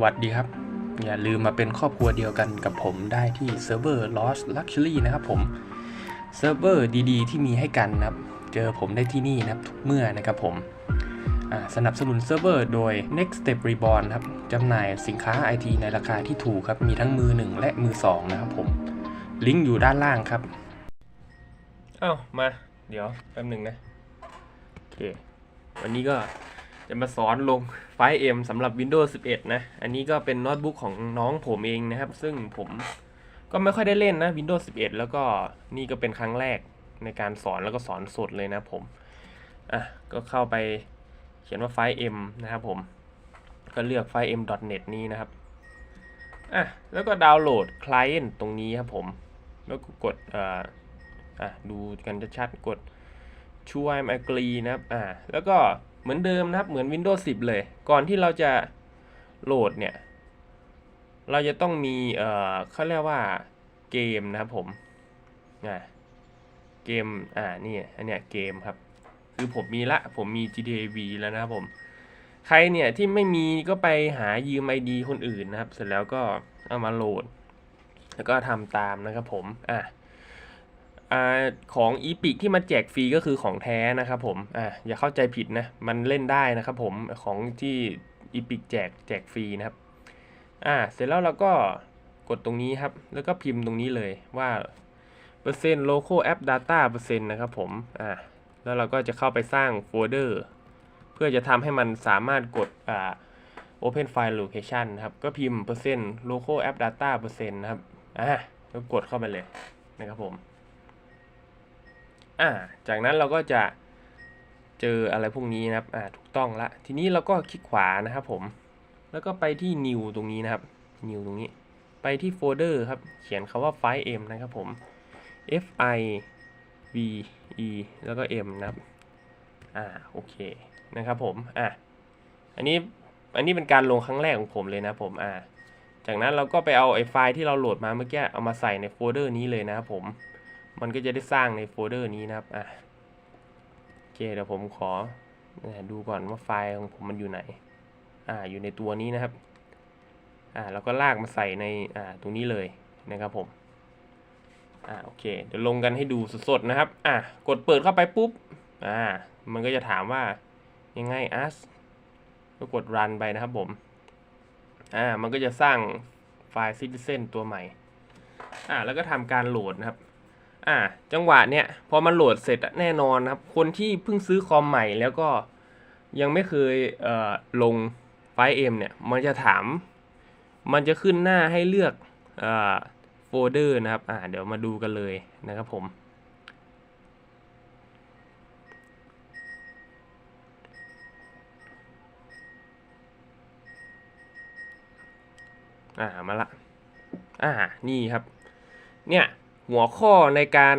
วัสดีครับ อย่าลืมมาเป็นครอบครัวเดียวกันกับผมได้ที่เซิร์ฟเวอร์ Lost Luxury นะครับผมเซิร์ฟเวอร์ดีๆ ที่มีให้กันนะครับ เจอผมได้ที่นี่นะครับทุกเมื่อนะครับผมสนับสนุนเซิร์ฟเวอร์โดย Next Step Reborn ครับจำหน่ายสินค้า IT ในราคาที่ถูกครับ มีทั้งมือ 1 และมือ 2 นะครับผม ลิงก์อยู่ด้านล่างครับ เอ้า มา เดี๋ยวแป๊บหนึ่งนะ โอเค วันนี้ก็ จะมาสอนลงไฟล์ M สำหรับ Windows 11 นะ อันนี้ก็เป็นโน้ตบุ๊กของน้องผมเองนะครับ ซึ่งผมก็ไม่ค่อยได้เล่นนะ Windows 11 แล้วก็นี่ก็เป็นครั้งแรกในการสอนแล้วก็สอนสดเลยนะผม อะ ก็เข้าไปเขียนว่าไฟล์ M นะครับผม ก็เลือกไฟล์ m.net นี้นะครับ อะ แล้วก็ดาวน์โหลด client ตรงนี้ครับผม แล้วก็กดอ่ออะ ดูกันชัดๆกดชูไอม agree นะครับ อ่าแล้วก็ เหมือนเดิมนะครับ เหมือน Windows 10 เลย ก่อนที่เราจะโหลดเนี่ย เราจะต้องมี เอ่อเขาเรียกว่าเกมนะครับผมอ่าเกม อ่า นี่ อันเนี้ยเกมครับ คือผมมีละ ผมมี GTA V แล้วนะครับผม ใครเนี่ยที่ไม่มีก็ไปหายืม ID คนอื่นนะครับ เสร็จแล้วก็เอามาโหลด แล้วก็ทำตามนะครับผม อะอ่า ของ e p i c ที่มาแจกฟรีก็คือของแท้นะครับผมอ่าอย่าเข้าใจผิดนะ มันเล่นได้นะครับผมของที่ e p i c แจกแจกฟรีนะครับอ่าเสร็จแล้วเราก็กดตรงนี้ครับ แล้วก็พิมพ์ตรงนี้เลยว่าเปอร์เซ็นต์ local app data เปอร์เซ็นต์นะครับผมอ่าแล้วเราก็จะเข้าไปสร้างโฟลเดอร์เพื่อจะทำให้มันสามารถกดอ่า open file location ครับ ก็พิมพ์เปอร์เซ็นต์ local app data เปอร์เซ็นต์นะครับอ่าแล้วกดเข้าไปเลยนะครับผม อ่าจากนั้นเราก็จะเจออะไรพวกนี้นะครับอ่าถูกต้องละ ทีนี้เราก็คลิกขวานะครับผม แล้วก็ไปที่ new ตรงนี้นะครับ new ตรงนี้ ไปที่โฟลเดอร์ครับ เขียนคาว่า file m นะครับผม f i v e แล้วก็ m นะครับอ่าโอเคนะครับผมอะอันนี้อันนี้เป็นการลงครั้งแรกของผมเลยนะผมอ่าจากนั้นเราก็ไปเอาไอ้ไฟล์ที่เราโหลดมาเมื่อกี้เอามาใส่ในโฟลเดอร์นี้เลยนะครับผม มันก็จะได้สร้างในโฟลเดอร์นี้นะครับอะโอเคเดี๋ยวผมขอดูก่อนว่าไฟล์ของผมมันอยู่ไหนอ่าอยู่ในตัวนี้นะครับอ่าแล้วก็ลากมาใส่ในอ่าตรงนี้เลยนะครับผมอ่าโอเคเดี๋ยวลงกันให้ดูสดๆนะครับอะกดเปิดเข้าไปปุ๊บอ่ามันก็จะถามว่ายังไง as ก็กด run ไปนะครับผมอ่ามันก็จะสร้างไฟล์ citizen ตัวใหม่อ่าแล้วก็ทำการโหลดนะครับ อ่า จังหวะเนี้ยพอมันโหลดเสร็จแน่นอนครับ คนที่เพิ่งซื้อคอมใหม่แล้วก็ยังไม่เคยเอ่อลงไฟล์ M เนี่ย มันจะถาม มันจะขึ้นหน้าให้เลือกเอ่อโฟลเดอร์นะครับ อ่า เดี๋ยวมาดูกันเลยนะครับผม อ่า มาละ อ่า นี่ครับ เนี่ย หัวข้อในการ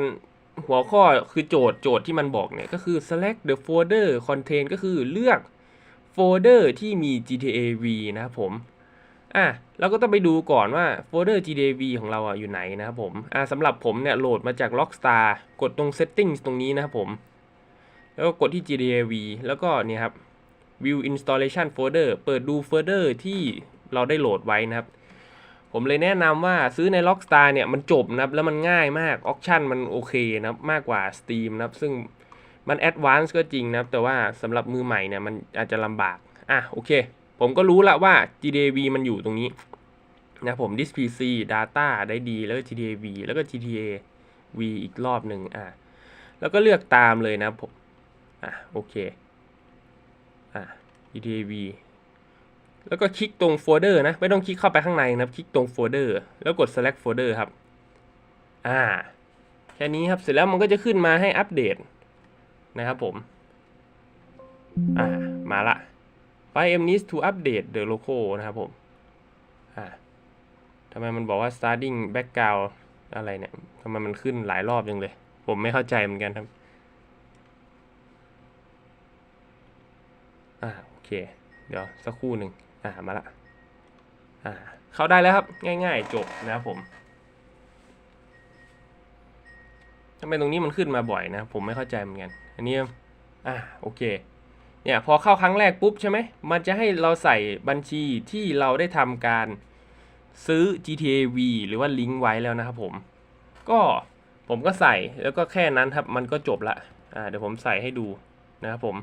หัวข้อคือโจทย์โจทย์ที่มันบอกเนี่ยก็คือ select the folder contain ก็คือเลือกโฟลเดอร์ที่มี GTA V นะครับผมอะเราก็ต้องไปดูก่อนว่าโฟลเดอร์ GTA V ของเราอะอยู่ไหนนะครับผมอะสำหรับผมเนี่ยโหลดมาจาก Rockstar กดตรง settings ตรงนี้นะครับผม แล้วก็กดที่ GTA V แล้วก็เนี่ยครับ view installation folder เปิดดูโฟลเดอร์ที่เราได้โหลดไว้นะครับ ผมเลยแนะนำว่าซื้อใน Rockstar เนี่ยมันจบนะครับแล้วมันง่ายมากออ t ชั่นมันโอเคนะครับมากกว่า Steam นะครับซึ่งมัน Advance ก็จริงนะครับแต่ว่าสำหรับมือใหม่เนี่ยมันอาจจะลำบาก อะโอเค ผมก็รู้ละว่า GDAV มันอยู่ตรงนี้นะผม Disk PC Data ได้ดีแล้วก็ GDAV แล้วก็ GTA V อีกรอบหนึ่งอะแล้วก็เลือกตามเลยนะผมอะโอเคอะ GDAV แล้วก็คลิกตรงโฟลเดอร์นะ ไม่ต้องคลิกเข้าไปข้างในนะครับ คลิกตรงโฟลเดอร์แล้วกด select folder ครับ อ่า แค่นี้ครับ เสร็จแล้วมันก็จะขึ้นมาให้อัปเดตนะครับผม อ่า มาละ file m needs to update the logo นะครับผม อ่าทำไมมันบอกว่า starting background อะไรเนี่ยทำไมมันขึ้นหลายรอบจังเลย ผมไม่เข้าใจเหมือนกันครับ อ่า โอเค เดี๋ยวสักครู่หนึ่ง อ่ามาละอ่าเข้าได้แล้วครับ ง่าย ๆ จบนะครับผมทำไมตรงนี้มันขึ้นมาบ่อยนะ ผมไม่เข้าใจเหมือนกัน อันนี้อ่าโอเคเนี่ยพอเข้าครั้งแรกปุ๊บใช่ไหมมันจะให้เราใส่บัญชีที่เราได้ทำการซื้อ GTA V หรือว่าลิงก์ไว้แล้วนะครับผม ก็ผมก็ใส่แล้วก็แค่นั้นครับ มันก็จบละอ่าเดี๋ยวผมใส่ให้ดูนะครับผม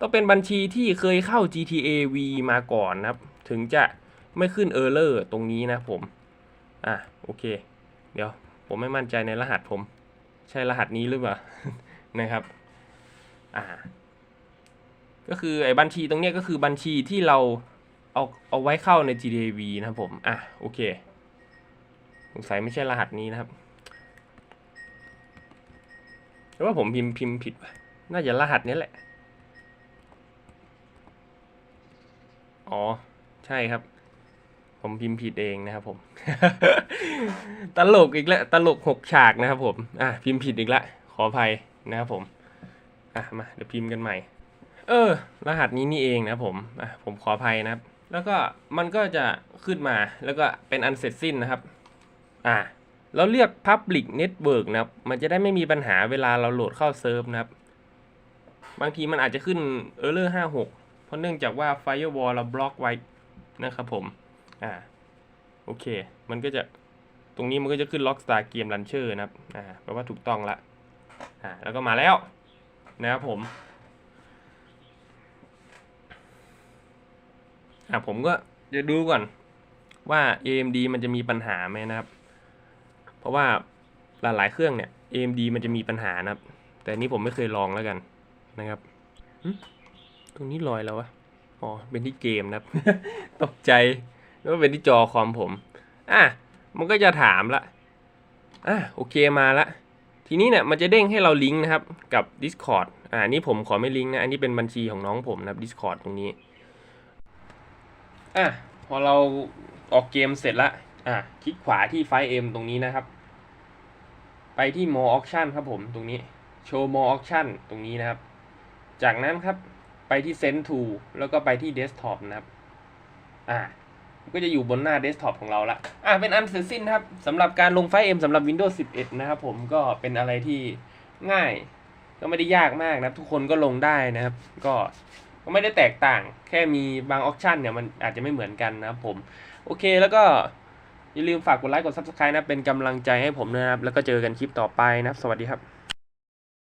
ต้องเป็นบัญชีที่เคยเข้า GTA V มาก่อนนะครับ ถึงจะไม่ขึ้นเออร์เลอร์ตรงนี้นะผม อะโอเค เดี๋ยวผมไม่มั่นใจในรหัสผม ใช่รหัสนี้หรือเปล่านะครับ อ่า ก็คือไอ้บัญชีตรงนี้ก็คือบัญชีที่เราเอาเอาไว้เข้าใน gta v นะครับผม อะโอเคสงสัยไม่ใช่รหัสนี้นะครับหรือว่าผมพิมพ์พิมพ์ผิดวะน่าจะรหัสนี้แหละ อ๋อ ใช่ครับ ผมพิมพ์ผิดเองนะครับผม ตลกอีกแล้วตลกหกฉากนะครับผม อะพิมพ์ผิดอีกแล้วขออภัยนะครับผม อะมาเดี๋ยวพิมพ์กันใหม่ เออ รหัสนี้นี่เองนะผมอะผมขออภัยนะครับ แล้วก็มันก็จะขึ้นมาแล้วก็เป็นอันเสร็จสิ้นนะครับ อะเราเลือก Public Network นะครับ มันจะได้ไม่มีปัญหาเวลาเราโหลดเข้าเซิร์ฟนะครับ บางทีมันอาจจะขึ้น Error 56 เพราะเนื่องจากว่า Firewall เราบล็อกไว้นะครับผม อ่า โอเค มันก็จะตรงนี้มันก็จะขึ้น Rockstar Game Launcher นะครับ อ่า แปลว่าถูกต้องละ อ่า แล้วก็มาแล้วนะครับผม อะผมก็จะดูก่อนว่า AMD มันจะมีปัญหาไหมนะครับ เพราะว่าหลายๆเครื่องเนี่ย AMD มันจะมีปัญหานะครับ แต่นี้ผมไม่เคยลองแล้วกันนะครับ ตรงนี้ลอยแล้ววะ อ๋อ เป็นที่เกมนะครับ ตกใจนึกว่าเป็นที่จอคอมผม อะ มันก็จะถามละ อะ โอเคมาละ ทีนี้เนี่ยมันจะเด้งให้เราลิงก์นะครับ กับ Discord อ่า นี่ผมขอไม่ลิงก์นะ อันนี้เป็นบัญชีของน้องผมนะครับ Discord ตรงนี้ อะ พอเราออกเกมเสร็จละ อะ คลิกขวาที่ไฟล์ M ตรงนี้นะครับ ไปที่ More Auction ครับผม ตรงนี้ Show More Auction ตรงนี้นะครับ จากนั้นครับ ไปที่ Send to แล้วก็ไปที่ Desktop นะครับ อ่า ก็จะอยู่บนหน้า Desktop ของเราละ อ่าเป็นอันเสร็จสิ้นครับสำหรับการลงไฟล์ M สำหรับ Windows 11 นะครับผมก็เป็นอะไรที่ง่าย ก็ไม่ได้ยากมากนะครับ ทุกคนก็ลงได้นะครับ ก็ก็ไม่ได้แตกต่าง แค่มีบางออปชันเนี่ยมันอาจจะไม่เหมือนกันนะครับผม โอเคแล้วก็อย่าลืมฝากกดไลค์กด Subscribe นะ เป็นกำลังใจให้ผมนะครับ แล้วก็เจอกันคลิปต่อไปนะครับ สวัสดีครับ